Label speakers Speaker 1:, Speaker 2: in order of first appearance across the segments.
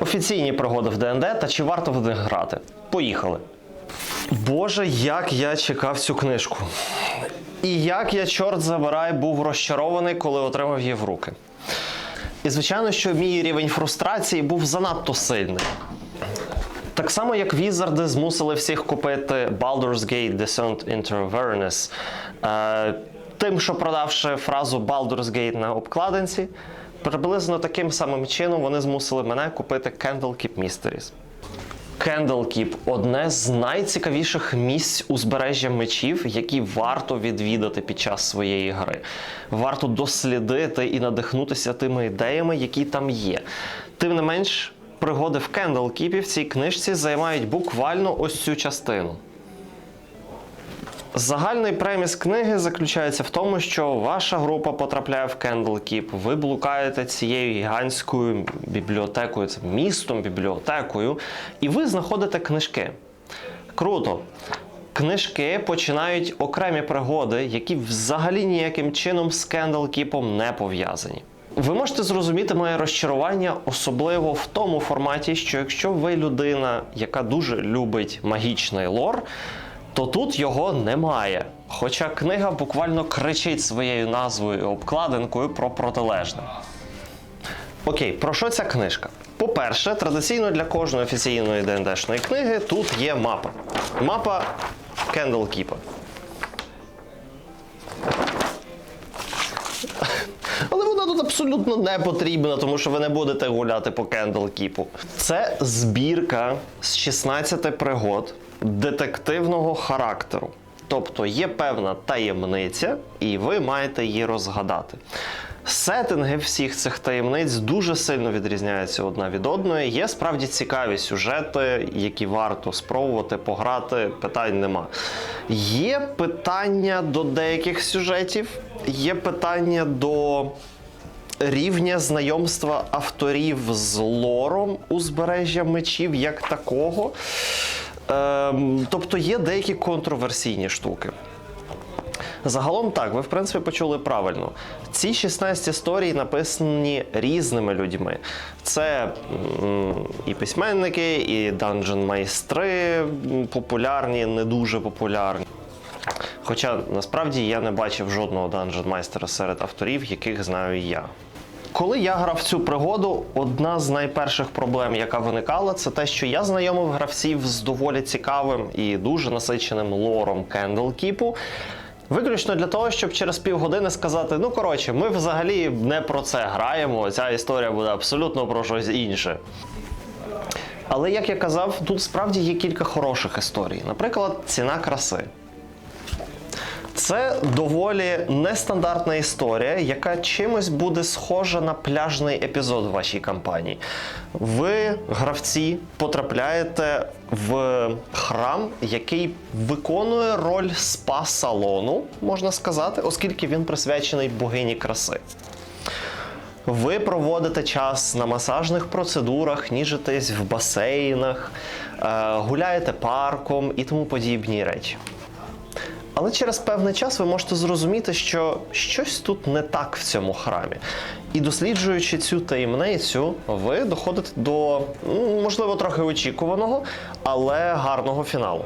Speaker 1: Офіційні пригоди в ДНД та чи варто в них грати? Поїхали. Боже, як я чекав цю книжку. І як я, чорт забирай, був розчарований, коли отримав її в руки. І звичайно, що мій рівень фрустрації був занадто сильний. Так само, як візарди змусили всіх купити Baldur's Gate Descent into Avernus, е, тим, що продавши фразу Baldur's Gate на обкладинці, приблизно таким самим чином вони змусили мене купити Candlekeep Mysteries. Candlekeep – одне з найцікавіших місць узбережжя мечів, які варто відвідати під час своєї гри. Варто дослідити і надихнутися тими ідеями, які там є. Тим не менш, пригоди в Candlekeep в цій книжці займають буквально ось цю частину. Загальний преміс книги заключається в тому, що ваша група потрапляє в Candlekeep, ви блукаєте цією гігантською бібліотекою, це містом бібліотекою, і ви знаходите книжки. Круто! Книжки починають окремі пригоди, які взагалі ніяким чином з Candlekeep не пов'язані. Ви можете зрозуміти моє розчарування, особливо в тому форматі, що якщо ви людина, яка дуже любить магічний лор, то тут його немає. Хоча книга буквально кричить своєю назвою і обкладинкою про протилежне. Окей, про що ця книжка? По-перше, традиційно для кожної офіційної ДНДшної книги тут є мапа. Мапа Candlekeep. Але вона тут абсолютно не потрібна, тому що ви не будете гуляти по Candlekeep. Це збірка з 16 пригод детективного характеру. Тобто є певна таємниця, і ви маєте її розгадати. Сеттинги всіх цих таємниць дуже сильно відрізняються одна від одної. Є справді цікаві сюжети, які варто спробувати пограти. Питань нема. Є питання до деяких сюжетів, є питання до рівня знайомства авторів з лором узбережжя мечів як такого. Ем, тобто є деякі контроверсійні штуки. Загалом так, ви в принципі почули правильно. Ці 16 історій написані різними людьми. Це і письменники, і данжен-майстри популярні, не дуже популярні. Хоча насправді я не бачив жодного данжен-майстера серед авторів, яких знаю я. Коли я грав цю пригоду, одна з найперших проблем, яка виникала, це те, що я знайомив гравців з доволі цікавим і дуже насиченим лором Candlekeep, Виключно для того, щоб через півгодини сказати: ну коротше, ми взагалі не про це граємо. Ця історія буде абсолютно про щось інше. Але як я казав, тут справді є кілька хороших історій. Наприклад, ціна краси. Це доволі нестандартна історія, яка чимось буде схожа на пляжний епізод в вашій кампанії. Ви, гравці, потрапляєте в храм, який виконує роль спа-салону, можна сказати, оскільки він присвячений богині краси. Ви проводите час на масажних процедурах, ніжитесь в басейнах, е, гуляєте парком і тому подібні речі. Але через певний час ви можете зрозуміти, що щось тут не так в цьому храмі. І досліджуючи цю таємницю, ви доходите до, ну, можливо, трохи очікуваного, але гарного фіналу.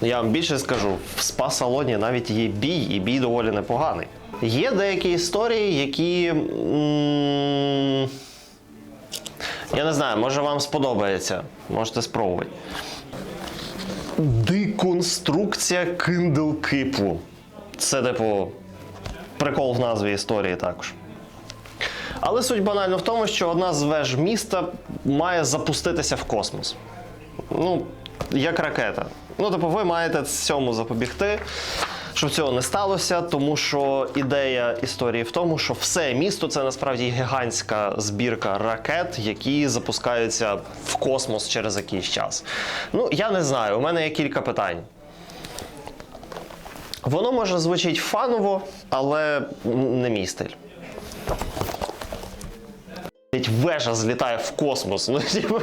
Speaker 1: Я вам більше скажу, в спа-салоні навіть є бій, і бій доволі непоганий. Є деякі історії, які. я не знаю, може вам сподобається. Можете спробувати. Деконструкція Kindle Це, типу, прикол в назві історії також. Але суть банально в тому, що одна з веж міста має запуститися в космос. Ну, як ракета. Ну, типу, ви маєте цьому запобігти, щоб цього не сталося, тому що ідея історії в тому, що все місто це насправді гігантська збірка ракет, які запускаються в космос через якийсь час. Ну, я не знаю, у мене є кілька питань. Воно може звучить фаново, але не мій стиль. Вежа злітає в космос. Ну, типу.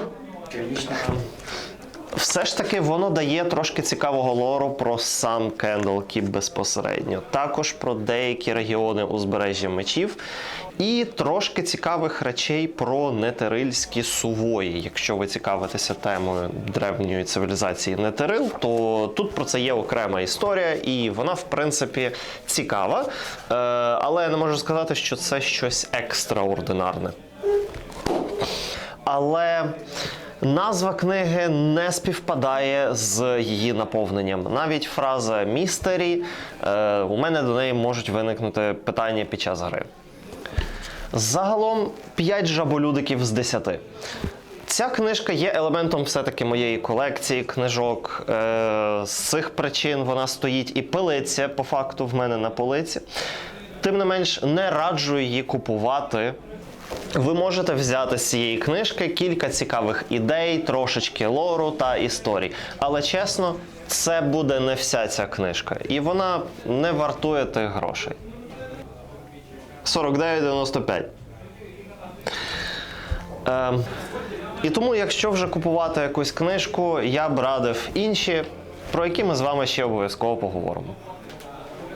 Speaker 1: Все ж таки воно дає трошки цікавого лору про сам Candlekeep безпосередньо. Також про деякі регіони узбережжя мечів. І трошки цікавих речей про нетерильські сувої. Якщо ви цікавитеся темою древньої цивілізації Нетерил, то тут про це є окрема історія, і вона, в принципі, цікава. Е, але я не можу сказати, що це щось екстраординарне. Але назва книги не співпадає з її наповненням. Навіть фраза містері е, у мене до неї можуть виникнути питання під час гри. Загалом 5 жаболюдиків з 10. Ця книжка є елементом все-таки моєї колекції книжок. Е, з цих причин вона стоїть і пилиться по факту в мене на полиці. Тим не менш, не раджу її купувати. Ви можете взяти з цієї книжки кілька цікавих ідей, трошечки лору та історій. Але чесно, це буде не вся ця книжка, і вона не вартує тих грошей. 49,95. Ем, і тому, якщо вже купувати якусь книжку, я б радив інші, про які ми з вами ще обов'язково поговоримо.